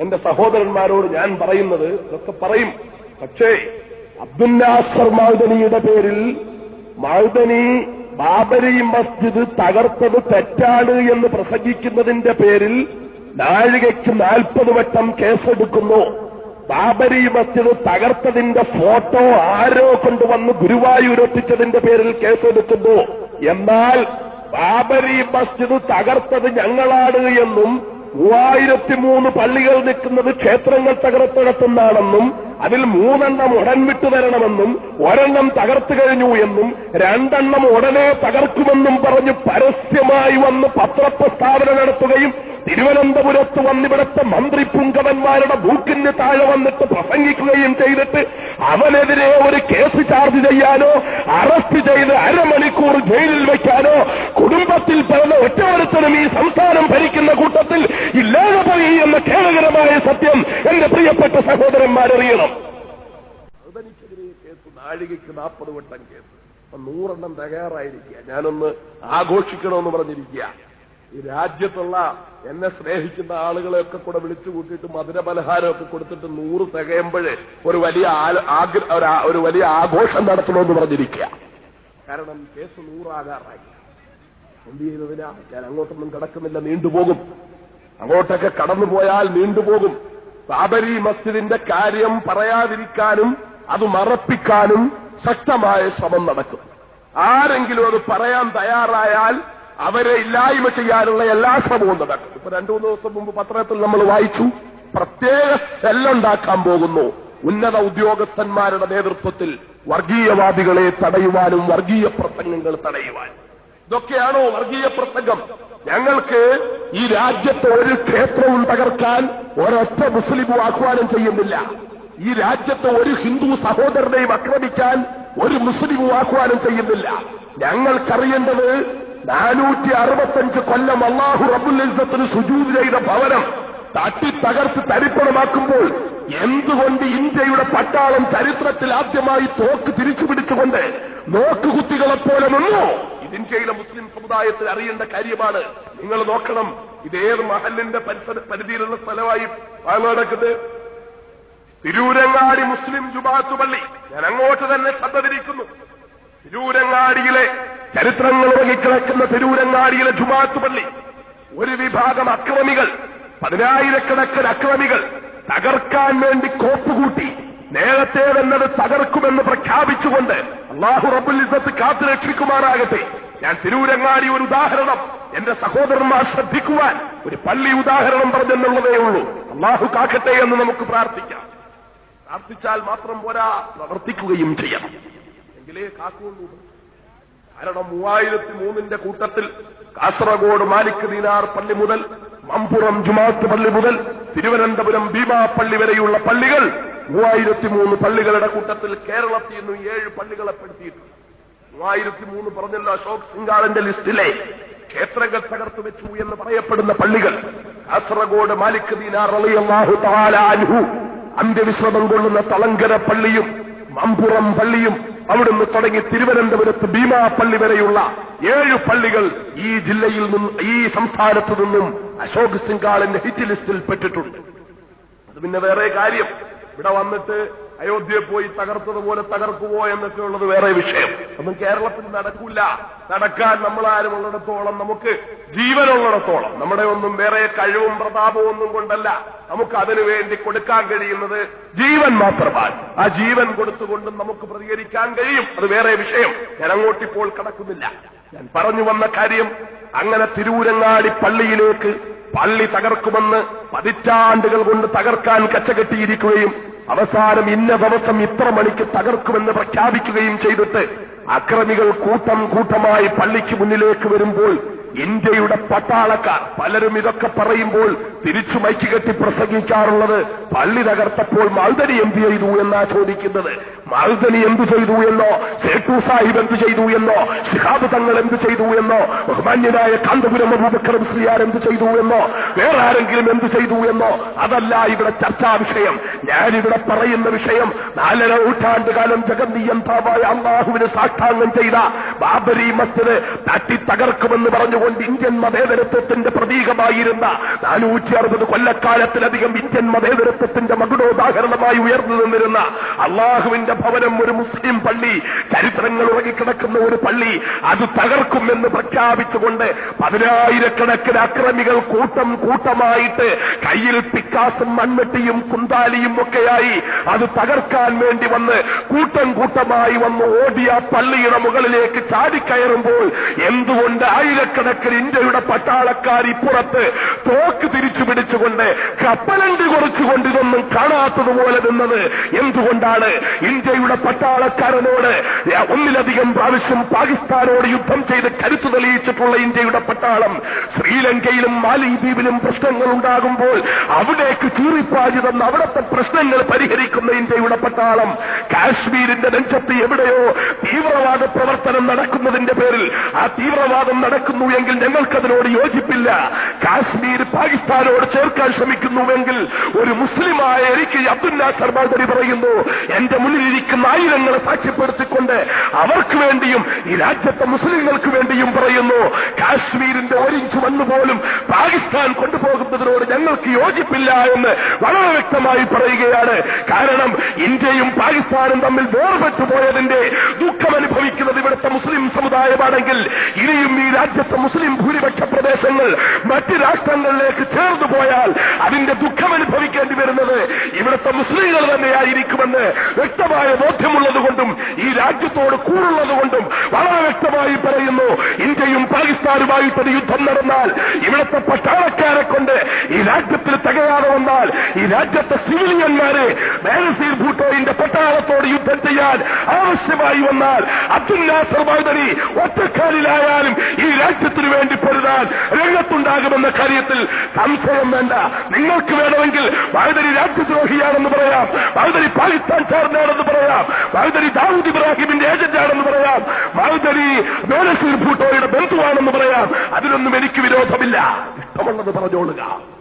എന്റെ സഹോദരന്മാരോട് ഞാൻ പറയുന്നത് ഇതൊക്കെ പറയും. പക്ഷേ അബ്ദുല്ലാസർ മാൽദനിയുടെ പേരിൽ മാൽദനി ബാബരി മസ്ജിദ് തകർത്തത് തെറ്റാണ് എന്ന് പ്രസംഗിക്കുന്നതിന്റെ പേരിൽ നാഴികയ്ക്ക് നാൽപ്പത് വട്ടം കേസെടുക്കുന്നു. ബാബരി മസ്ജിദ് തകർത്തതിന്റെ ഫോട്ടോ ആരോ കൊണ്ടുവന്ന് ഗുരുവായൂരെത്തിച്ചതിന്റെ പേരിൽ കേസെടുക്കുന്നു. എന്നാൽ ബാബരി മസ്ജിദ് തകർത്തത് ഞങ്ങളാണ് എന്നും മൂവായിരത്തി മൂന്ന് പള്ളികൾ നിൽക്കുന്നത് ക്ഷേത്രങ്ങൾ തകർത്തിടത്തുന്നാണെന്നും അതിൽ മൂന്നെണ്ണം ഉടൻ വിട്ടു തരണമെന്നും ഒരെണ്ണം തകർത്തു കഴിഞ്ഞു എന്നും രണ്ടെണ്ണം ഉടനെ തകർക്കുമെന്നും പറഞ്ഞ് പരസ്യമായി വന്ന് പത്രപ്രസ്താവന നടത്തുകയും തിരുവനന്തപുരത്ത് വന്നിവിടുത്തെ മന്ത്രി പുങ്കവന്മാരുടെ ബൂക്കിന് താഴെ വന്നിട്ട് പ്രസംഗിക്കുകയും ചെയ്തിട്ട് അവനെതിരെ ഒരു കേസ് ചാർജ് ചെയ്യാനോ അറസ്റ്റ് ചെയ്ത് അരമണിക്കൂർ ജയിലിൽ വയ്ക്കാനോ കുടുംബത്തിൽ പിറന്ന ഒറ്റവരുത്തനും ഈ സംസ്ഥാനം ഭരിക്കുന്ന കൂട്ടത്തിൽ ഇല്ലാതെ പോയി എന്ന ഖേദകരമായ സത്യം എന്റെ പ്രിയപ്പെട്ട സഹോദരന്മാരറിയണം തനിക്കെതിരെ കേസ് നാഴികയ്ക്ക് നാൽപ്പത് വട്ടം കേസ്. നൂറെണ്ണം തയ്യാറായിരിക്കുക ഞാനൊന്ന് ആഘോഷിക്കണമെന്ന് പറഞ്ഞിരിക്കുക. ഈ രാജ്യത്തുള്ള എന്നെ സ്നേഹിക്കുന്ന ആളുകളെയൊക്കെ കൂടെ വിളിച്ചു കൂട്ടിയിട്ട് മധുരപലഹാരമൊക്കെ കൊടുത്തിട്ട് നൂറ് തികയുമ്പോഴേ ഒരു വലിയ ഒരു വലിയ ആഘോഷം നടത്തണമെന്ന് പറഞ്ഞിരിക്കുക. കാരണം കേസ് നൂറാകാറായി. എന്ത് ചെയ്തതിനാ? ഞാൻ അങ്ങോട്ടൊന്നും കിടക്കുന്നില്ല നീണ്ടുപോകും. അങ്ങോട്ടൊക്കെ കടന്നുപോയാൽ നീണ്ടുപോകും. ബാബരി മസ്ജിദിന്റെ കാര്യം പറയാതിരിക്കാനും അത് മറപ്പിക്കാനും ശക്തമായ ശ്രമം നടക്കും. ആരെങ്കിലും അത് പറയാൻ തയ്യാറായാൽ അവരെ ഇല്ലായ്മ ചെയ്യാനുള്ള എല്ലാ ശ്രമവും നടക്കും. ഇപ്പൊ രണ്ടു മൂന്ന് ദിവസം മുമ്പ് പത്രത്തിൽ നമ്മൾ വായിച്ചു പ്രത്യേക സെല്ലുണ്ടാക്കാൻ പോകുന്നു. ഉന്നത ഉദ്യോഗസ്ഥന്മാരുടെ നേതൃത്വത്തിൽ വർഗീയവാദികളെ തടയുവാനും വർഗീയ പ്രസംഗങ്ങൾ തടയുവാനും. ഇതൊക്കെയാണോ വർഗീയ പ്രസംഗം? ഞങ്ങൾക്ക് ഈ രാജ്യത്ത് ഒരു ക്ഷേത്രവും തകർക്കാൻ ഒരൊറ്റ മുസ്ലിമും ആഹ്വാനം ചെയ്യുന്നില്ല. ഈ രാജ്യത്ത് ഒരു ഹിന്ദു സഹോദരനെയും ആക്രമിക്കാൻ ഒരു മുസ്ലിമും ആഹ്വാനം ചെയ്യുന്നില്ല. ഞങ്ങൾക്കറിയേണ്ടത് നാനൂറ്റി അറുപത്തഞ്ച് കൊല്ലം അള്ളാഹു റബുൽ ഇസ്സത്തിന് സുജൂത് ചെയ്ത ഭവനം തട്ടി തകർത്ത് തരിപ്പണമാക്കുമ്പോൾ എന്തുകൊണ്ട് ഇന്ത്യയുടെ പട്ടാളം ചരിത്രത്തിൽ ആദ്യമായി തോക്ക് തിരിച്ചുപിടിച്ചുകൊണ്ട് നോക്കുകുത്തികളെപ്പോലെ നിന്നു? ഇന്ത്യയിലെ മുസ്ലിം സമുദായത്തിൽ അറിയേണ്ട കാര്യമാണ്. നിങ്ങൾ നോക്കണം ഇതേത് മഹലിന്റെ പരിസര പരിധിയിലുള്ള സ്ഥലമായി നടക്കുന്നത് തിരൂരങ്ങാടി മുസ്ലിം ജുബാത്തു പള്ളി. ഞാൻ അങ്ങോട്ട് തന്നെ ശ്രദ്ധതിരിക്കുന്നു തിരൂരങ്ങാടിയിലെ ചരിത്രങ്ങൾ വഹിക്കിടക്കുന്ന തിരൂരങ്ങാടിയിലെ ജുമാഅത്ത് പള്ളി. ഒരു വിഭാഗം അക്രമികൾ പതിനായിരക്കണക്കിന് അക്രമികൾ തകർക്കാൻ വേണ്ടി കോപ്പുകൂട്ടി നേരത്തെ തന്നെ തകർക്കുമെന്ന് പ്രഖ്യാപിച്ചുകൊണ്ട് അള്ളാഹു റബുൽ ഇസത്ത് കാത്തു രക്ഷിക്കുമാറാകട്ടെ ഞാൻ തിരൂരങ്ങാടി ഒരു ഉദാഹരണം. എന്റെ സഹോദരന്മാർ ശ്രദ്ധിക്കുവാൻ ഒരു പള്ളി ഉദാഹരണം പറഞ്ഞെന്നുള്ളതേ ഉള്ളൂ. അള്ളാഹു കാക്കട്ടെ എന്ന് നമുക്ക് പ്രാർത്ഥിക്കാം. പ്രാർത്ഥിച്ചാൽ മാത്രം പോരാ പ്രവർത്തിക്കുകയും ചെയ്യണം. എങ്കിലേ കാക്കുള്ളൂ കാരണം മൂവായിരത്തി മൂന്നിന്റെ കൂട്ടത്തിൽ കാസർഗോഡ് മാലിക് ദീനാർ പള്ളി മുതൽ മമ്പുറം ജുമാത്ത് പള്ളി മുതൽ തിരുവനന്തപുരം ഭീമാ പള്ളി വരെയുള്ള പള്ളികൾ മൂവായിരത്തി മൂന്ന് പള്ളികളുടെ കൂട്ടത്തിൽ കേരളത്തിൽ നിന്നും ഏഴ് പള്ളികളെ പെടുത്തിയിട്ടുണ്ട്. മൂവായിരത്തി മൂന്ന് പറഞ്ഞല്ലോ അശോക് സിംഗാളിന്റെ ലിസ്റ്റിലെ ക്ഷേത്രങ്ങൾ തകർത്തു വെച്ചു എന്ന് പറയപ്പെടുന്ന പള്ളികൾ കാസർഗോഡ് മാലിക് അന്ത്യവിശ്രമം കൊള്ളുന്ന തളങ്കര പള്ളിയും മമ്പുറം പള്ളിയും അവിടുന്ന് തുടങ്ങി തിരുവനന്തപുരത്ത് ഭീമാ പള്ളി വരെയുള്ള ഏഴ് പള്ളികൾ ഈ ജില്ലയിൽ നിന്നും ഈ സംസ്ഥാനത്തു നിന്നും അശോക് സിംഗാളിന്റെ ഹിറ്റ് ലിസ്റ്റിൽ പെട്ടിട്ടുണ്ട്. അത് പിന്നെ വേറെ കാര്യം. ഇവിടെ വന്നിട്ട് അയോധ്യയെ പോയി തകർത്തതുപോലെ തകർക്കുമോ എന്നൊക്കെ ഉള്ളത് വേറെ വിഷയം. ഒന്നും കേരളത്തിൽ നടക്കൂല. നടക്കാൻ നമ്മളാരും ഉള്ളിടത്തോളം നമുക്ക് ജീവനുള്ളിടത്തോളം നമ്മുടെ ഒന്നും വേറെ കഴിവും പ്രതാപവും ഒന്നും കൊണ്ടല്ല നമുക്ക് അതിനു വേണ്ടി കൊടുക്കാൻ കഴിയുന്നത് ജീവൻ മാത്രമാണ്. ആ ജീവൻ കൊടുത്തുകൊണ്ടും നമുക്ക് പ്രതികരിക്കാൻ കഴിയും. അത് വേറെ വിഷയം. ഞാൻ അങ്ങോട്ടിപ്പോൾ കടക്കുന്നില്ല. ഞാൻ പറഞ്ഞു വന്ന കാര്യം അങ്ങനെ തിരൂരങ്ങാടി പള്ളിയിലേക്ക് പള്ളി തകർക്കുമെന്ന് പതിറ്റാണ്ടുകൾ കൊണ്ട് തകർക്കാൻ കച്ചകെട്ടിയിരിക്കുകയും അവസാനം ഇന്ന ദിവസം ഇത്ര മണിക്ക് തകർക്കുമെന്ന് പ്രഖ്യാപിക്കുകയും ചെയ്തിട്ട് അക്രമികൾ കൂട്ടം കൂട്ടമായി പള്ളിക്ക് മുന്നിലേക്ക് വരുമ്പോൾ ഇന്ത്യയുടെ പട്ടാളക്കാർ പലരും ഇതൊക്കെ പറയുമ്പോൾ തിരിച്ചു മൈക്ക് കെട്ടി പ്രസംഗിക്കാറുള്ളത് പള്ളി തകർത്തപ്പോൾ മാൽദനി എന്ത് ചെയ്തു എന്നാ ചോദിക്കുന്നത്? മാൽദനി എന്ത് ചെയ്തു എന്നോ? സേട്ടു സാഹിബ് എന്ത് ചെയ്തു എന്നോ? ഷിഹാബ് തങ്ങൾ എന്ത് ചെയ്തു എന്നോ? ബഹുമാന്യനായ കാന്തപുരം അബൂബക്കർ ശ്രീയാർ എന്ത് ചെയ്തു എന്നോ? വേറെ ആരെങ്കിലും എന്ത് ചെയ്തു എന്നോ? അതല്ല ഇവിടെ ചർച്ചാ വിഷയം. ഞാനിവിടെ പറയുന്ന വിഷയം നാലര നൂറ്റാണ്ട് കാലം ജഗന്നിയന്താവായ അള്ളാഹുവിന് സാഷ്ടാംഗം ചെയ്ത ബാബരി മസ്ജിദ് തട്ടി തകർക്കുമെന്ന് പറഞ്ഞുകൊണ്ട് ഇന്ത്യൻ മതേതരത്വത്തിന്റെ പ്രതീകമായിരുന്ന നാനൂറ്റി അറുപത് കൊല്ലക്കാലത്തിലധികം ഇന്ത്യൻ മതേതരത്വത്തിന്റെ മകുടോദാഹരണമായി ഉയർന്നു നിന്നിരുന്ന അള്ളാഹുവിന്റെ ഭവനം ഒരു മുസ്ലിം പള്ളി ചരിത്രങ്ങൾ ഉറങ്ങിക്കിടക്കുന്ന ഒരു പള്ളി അത് തകർക്കുമെന്ന് പ്രഖ്യാപിച്ചുകൊണ്ട് പതിനായിരക്കണക്കിന് അക്രമികൾ കൂട്ടം കൂട്ടമായിട്ട് കയ്യിൽ പിക്കാസും മൺവെട്ടിയും കുന്താലിയും ഒക്കെയായി അത് തകർക്കാൻ വേണ്ടി വന്ന് കൂട്ടം കൂട്ടമായി വന്ന് ഓടിയ പള്ളിയുടെ മുകളിലേക്ക് ചാടിക്കയറുമ്പോൾ എന്തുകൊണ്ട് ആയിരക്കണക്കിന് ഇന്ത്യയുടെ പട്ടാളക്കാർ ഇപ്പുറത്ത് തോക്ക് തിരിച്ചു പിടിച്ചുകൊണ്ട് കപ്പലണ്ടി കുറച്ചുകൊണ്ട് ഇതൊന്നും കാണാത്തതുപോലെ നിന്നത് എന്തുകൊണ്ടാണ്? ഇന്ത്യയുടെ പട്ടാളക്കാരനോട് ഒന്നിലധികം പ്രാവശ്യം പാകിസ്ഥാനോട് യുദ്ധം ചെയ്ത് കരുത്തു തെളിയിച്ചിട്ടുള്ള ഇന്ത്യയുടെ പട്ടാളം ശ്രീലങ്കയിലും മാലിദ്വീപിലും പ്രശ്നങ്ങൾ ഉണ്ടാകുമ്പോൾ അവിടേക്ക് ചീറിപ്പാഞ്ഞു തന്ന അവിടത്തെ പ്രശ്നങ്ങൾ പരിഹരിക്കുന്ന ഇന്ത്യയുടെ പട്ടാളം കാശ്മീരിന്റെ നെഞ്ചത്ത് എവിടെയോ തീവ്രവാദ പ്രവർത്തനം നടക്കുന്നതിന്റെ പേരിൽ ആ തീവ്രവാദം നടക്കുന്നു എങ്കിൽ ഞങ്ങൾക്കതിനോട് യോജിപ്പില്ല. കാശ്മീർ പാകിസ്ഥാനോട് ചേർക്കാൻ ശ്രമിക്കുന്നുവെങ്കിൽ ഒരു മുസ്ലിമായ എനിക്ക് അബ്ദുൽ നാസർ ബാദരി പറയുന്നു എന്റെ മുന്നിലിരിക്കുന്ന ആയിരങ്ങളെ സാക്ഷ്യപ്പെടുത്തിക്കൊണ്ട് അവർക്ക് വേണ്ടിയും ഈ രാജ്യത്തെ മുസ്ലിങ്ങൾക്ക് വേണ്ടിയും പറയുന്നു കാശ്മീരിന്റെ ഒരിഞ്ച് മണ്ണ് പോലും പാകിസ്ഥാൻ കൊണ്ടുപോകുന്നതിനോട് ഞങ്ങൾക്ക് യോജിപ്പില്ല എന്ന് വളരെ വ്യക്തമായി പറയുകയാണ്. കാരണം ഇന്ത്യയും പാകിസ്ഥാനും തമ്മിൽ വേർപെട്ടുപോയതിന്റെ ദുഃഖം അനുഭവിക്കുന്നത് ഇവിടുത്തെ മുസ്ലിം സമുദായമാണെങ്കിൽ ഇനിയും ഈ രാജ്യത്തെ മുസ്ലിം ഭൂരിപക്ഷ പ്രദേശങ്ങൾ മറ്റ് രാഷ്ട്രങ്ങളിലേക്ക് ചേർന്നു പോയാൽ അതിന്റെ ദുഃഖം അനുഭവിക്കേണ്ടി വരുന്നത് ഇവിടുത്തെ മുസ്ലിങ്ങൾ തന്നെയായിരിക്കുമെന്ന് വ്യക്തമായ ബോധ്യമുള്ളതുകൊണ്ടും ഈ രാജ്യത്തോട് കൂടുള്ളതുകൊണ്ടും വളരെ വ്യക്തമായി പറയുന്നു. ഇന്ത്യയും പാകിസ്ഥാനുമായിട്ടൊരു യുദ്ധം നടന്നാൽ ഇവിടുത്തെ പട്ടാളക്കാരെ കൊണ്ട് ഈ രാജ്യത്തിൽ തികയാതെ വന്നാൽ ഈ രാജ്യത്തെ സിവിലിയന്മാരെ മേനസീർ ഭൂട്ടോയിന്റെ യുദ്ധം ചെയ്യാൻ ആവശ്യമായി വന്നാൽ അബ്ദുൽ നാസർ മൈദനി ഒറ്റക്കാലിലായാലും ഈ രാജ്യത്തിനു വേണ്ടി പൊരുതാൻ രംഗത്തുണ്ടാകുമെന്ന കാര്യത്തിൽ സംശയം വേണ്ട. നിങ്ങൾക്ക് വേണമെങ്കിൽ വൈദരി രാജ്യദ്രോഹിയാണെന്ന് പറയാം. മൈദനി പാകിസ്ഥാൻകാരനാണെന്ന് പറയാം. വൈദരി ദാവൂദ് ഇബ്രാഹിമിന്റെ ഏജന്റാണെന്ന് പറയാം. മൈദനി മേനസീർ ഭൂട്ടോയുടെ ബന്ധുവാണെന്ന് പറയാം. അതിനൊന്നും എനിക്ക് വിരോധമില്ല. ഇഷ്ടമുള്ളത് പറഞ്ഞോളുക.